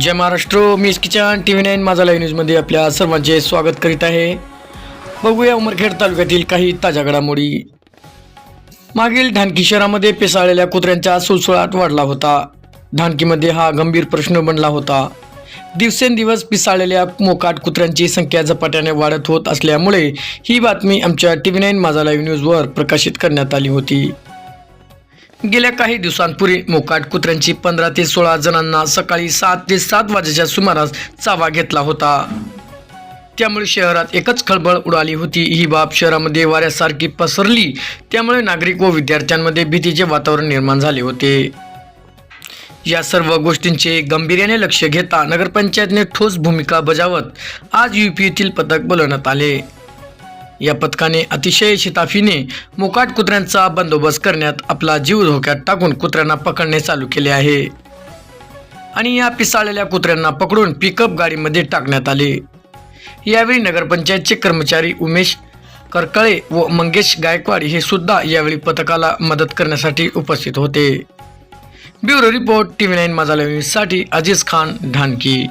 जय महाराष्ट्र मी kitchen T V nine Majha live न्यूजमध्ये आपल्या सर्वांचे स्वागत करीत आहे. बघूया उमरखेड तालुक्यातील काही ताज्या घडामोडी. मागील ढानकी शहरामध्ये पेसाळलेल्या कुत्र्यांचा सुळसुळाट वाढला होता. ढानकीमध्ये हा गंभीर प्रश्न बनला होता. दिवसेंदिवस पिसाळलेल्या मोकाट कुत्र्यांची संख्या झपाट्याने वाढत होत असल्यामुळे ही बातमी आमच्या T V nine Majha live न्यूजवर प्रकाशित करण्यात आली होती. गेल्या काही दिवसांपूर्वी मोकाट कुत्र्यांची पंधरा ते सोळा जणांना सकाळी सात ते सात वाजेच्या सुमारास चावा घेतला होता. त्यामुळे शहरात एकच खळबळ उडाली होती. ही बाब शहरामध्ये वाऱ्यासारखी पसरली. त्यामुळे नागरिक व विद्यार्थ्यांमध्ये भीतीचे वातावरण निर्माण झाले होते. या सर्व गोष्टींचे गंभीर्याने लक्ष घेता नगरपंचायतने ठोस भूमिका बजावत आज युपी येथील पथक बोलवण्यात आले. या पथकाने अतिशय शिताफीने मोकाट कुत्र्यांचा बंदोबस्त करण्यात आपला जीव धोक्यात टाकून कुत्र्यांना पकडणे चालू केले आहे. आणि या पिसाळलेल्या कुत्र्यांना पकडून पिकअप गाडीमध्ये टाकण्यात आले. यावेळी नगरपंचायतचे कर्मचारी उमेश करकळे व मंगेश गायकवाड हे सुद्धा यावेळी पथकाला मदत करण्यासाठी उपस्थित होते. Bureau report T V nine Majha साठी अजीज खान ढानकी